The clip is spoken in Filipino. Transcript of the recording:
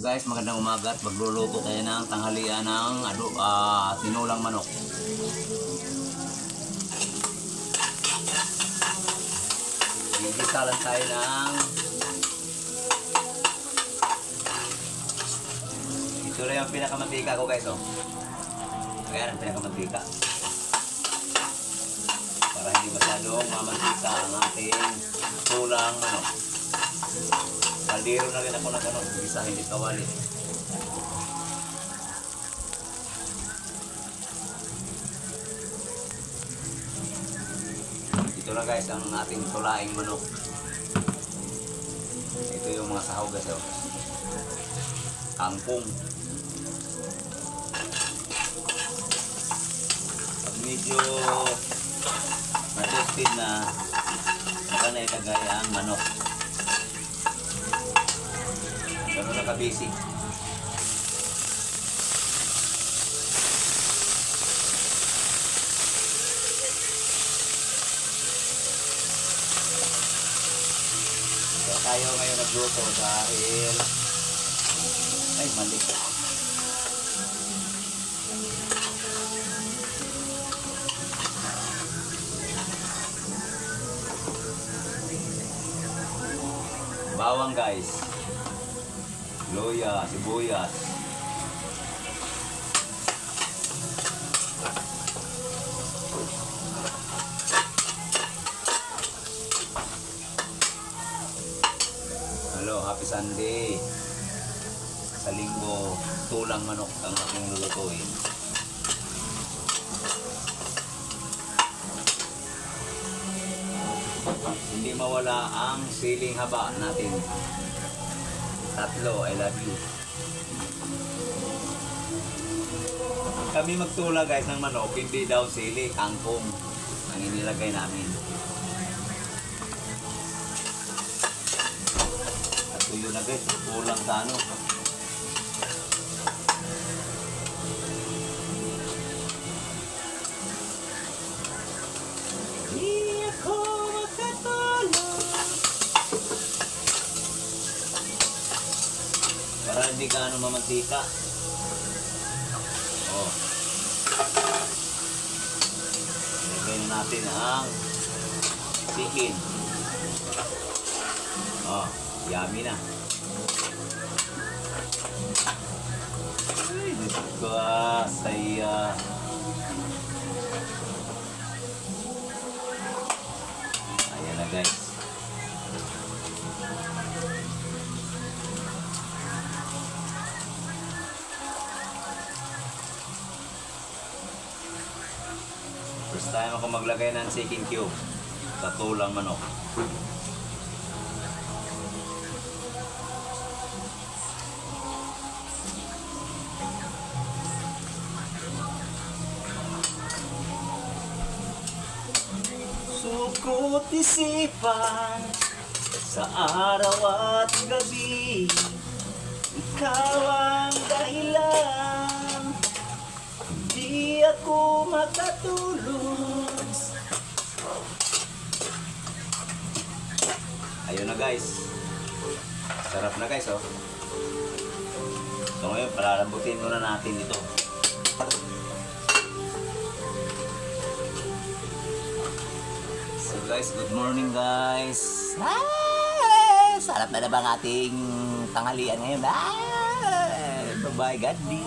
Guys, magandang umaga at magluluto tayo ng tanghalian ng ado, ah, tinulang manok. Gigisa lang tayo ng Ito na yung pinakamantika ko guys oh. Ayan ang pinakamantika. Para hindi masyadong mamantika ang ating tulang manok. Kaldero na rin ako ng ano, isa hindi kawali. Ito na guys ang ating tulaing manok. Ito yung mga sahog guys. Oh. Kangkong. Pag medyo na-toasted na, saka na ilagay ang manok. Ganun lang ka-basic. Kaya tayo ngayon nagluto dahil ay mali. Bawang guys. Loya, sibuyas. Hello, happy Sunday. Sa linggo, tulang manok ang aking lulutuin. Hindi mawala ang siling haba natin. Tatlo, I love you. Kami magtula guys ng manok, hindi daw sili, kangkong ang inilagay namin. At tuyo na guys, kulang sa ano. Hindi ka ano mamantika. Oh. Ilagay na natin ang chicken. Oh, yummy na. Ay, Diyos ko, ah, saya. First time ako maglagay ng chicken cube sa tulang manok. Sukot isipan sa araw at gabi Ikaw ang dahilan Ako makatulog Ayun na guys Sarap na guys oh So ngayon palalambutin muna natin ito So guys, good morning guys. Ah, sarap na na ba ang ating tanghalian ngayon? Ah, bye-bye, God bless.